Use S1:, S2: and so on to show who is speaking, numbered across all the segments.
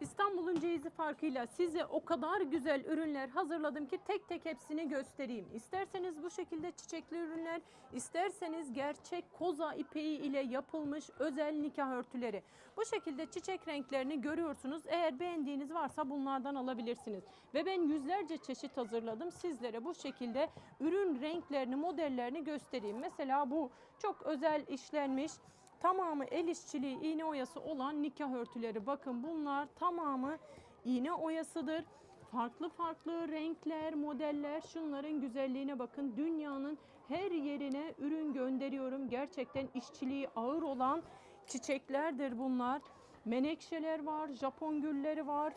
S1: İstanbul'un ceyizi farkıyla size o kadar güzel ürünler hazırladım ki tek tek hepsini göstereyim. İsterseniz bu şekilde çiçekli ürünler, isterseniz gerçek koza ipeği ile yapılmış özel nikah örtüleri. Bu şekilde çiçek renklerini görüyorsunuz. Eğer beğendiğiniz varsa bunlardan alabilirsiniz. Ve ben yüzlerce çeşit hazırladım. Sizlere bu şekilde ürün renklerini, modellerini göstereyim. Mesela bu çok özel işlenmiş Tamamı el işçiliği, iğne oyası olan nikah örtüleri. Bakın bunlar tamamı iğne oyasıdır. Farklı farklı renkler, modeller, şunların güzelliğine bakın. Dünyanın her yerine ürün gönderiyorum. Gerçekten işçiliği ağır olan çiçeklerdir bunlar. Menekşeler var, Japon gülleri var.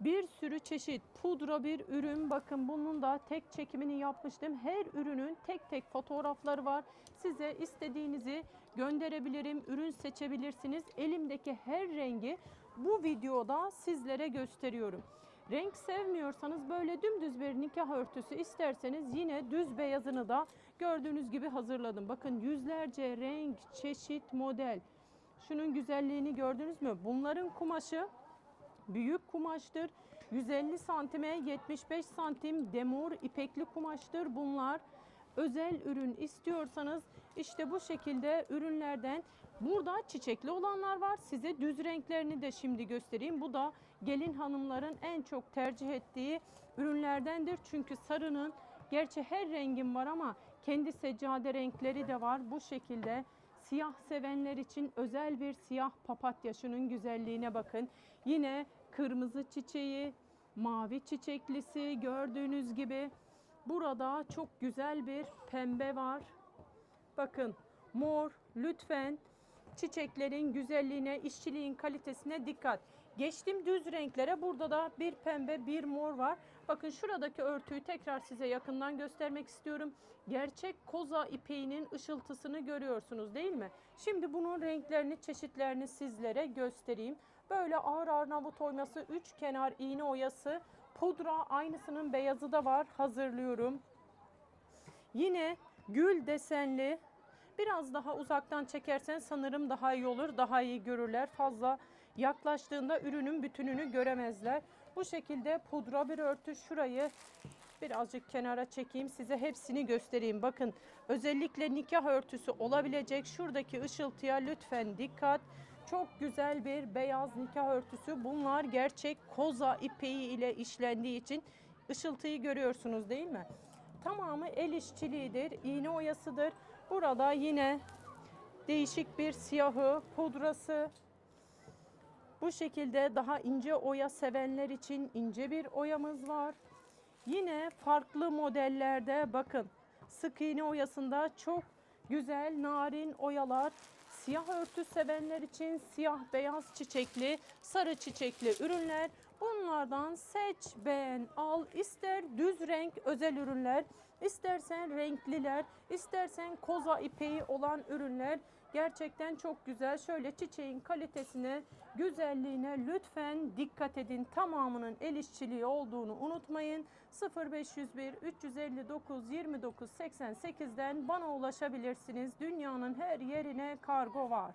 S1: Bir sürü çeşit pudra bir ürün. Bakın bunun da tek çekimini yapmıştım. Her ürünün tek tek fotoğrafları var. Size istediğinizi gönderebilirim. Ürün seçebilirsiniz. Elimdeki her rengi bu videoda sizlere gösteriyorum. Renk sevmiyorsanız böyle dümdüz bir nikah örtüsü isterseniz yine düz beyazını da gördüğünüz gibi hazırladım. Bakın yüzlerce renk, çeşit, model. Şunun güzelliğini gördünüz mü? Bunların kumaşı büyük kumaştır. 150 santime 75 santim demur ipekli kumaştır bunlar. Özel ürün istiyorsanız işte bu şekilde ürünlerden burada çiçekli olanlar var. Size düz renklerini de şimdi göstereyim. Bu da gelin hanımların en çok tercih ettiği ürünlerdendir. Çünkü sarının gerçi her rengim var ama kendi seccade renkleri de var. Bu şekilde Siyah sevenler için özel bir siyah papatya. Şunun güzelliğine bakın. Yine kırmızı çiçeği, mavi çiçeklisi gördüğünüz gibi. Burada çok güzel bir pembe var. Bakın mor lütfen çiçeklerin güzelliğine, işçiliğin kalitesine dikkat. Geçtim düz renklere. Burada da bir pembe, bir mor var. Bakın şuradaki örtüyü tekrar size yakından göstermek istiyorum. Gerçek koza ipeğinin ışıltısını görüyorsunuz değil mi? Şimdi bunun renklerini, çeşitlerini sizlere göstereyim. Böyle ağır Arnavut oyması, üç kenar iğne oyası, pudra aynısının beyazı da var. Hazırlıyorum. Yine gül desenli Biraz daha uzaktan çekersen sanırım daha iyi olur. Daha iyi görürler. Fazla yaklaştığında ürünün bütününü göremezler. Bu şekilde pudra bir örtü şurayı birazcık kenara çekeyim. Size hepsini göstereyim. Bakın özellikle nikah örtüsü olabilecek şuradaki ışıltıya lütfen dikkat. Çok güzel bir beyaz nikah örtüsü. Bunlar gerçek koza ipeği ile işlendiği için ışıltıyı görüyorsunuz değil mi? Tamamı el işçiliğidir, iğne oyasıdır. Burada yine değişik bir siyahı, pudrası. Bu şekilde daha ince oya sevenler için ince bir oyamız var. Yine farklı modellerde bakın sık iğne oyasında çok güzel narin oyalar. Siyah örtü sevenler için siyah beyaz çiçekli, sarı çiçekli ürünler. Bunlardan seç, beğen, al. İster düz renk özel ürünler, istersen renkliler, istersen koza ipeği olan ürünler. Gerçekten çok güzel. Şöyle çiçeğin kalitesine, güzelliğine lütfen dikkat edin. Tamamının el işçiliği olduğunu unutmayın. 0501 359 29 88'den bana ulaşabilirsiniz. Dünyanın her yerine kargo var.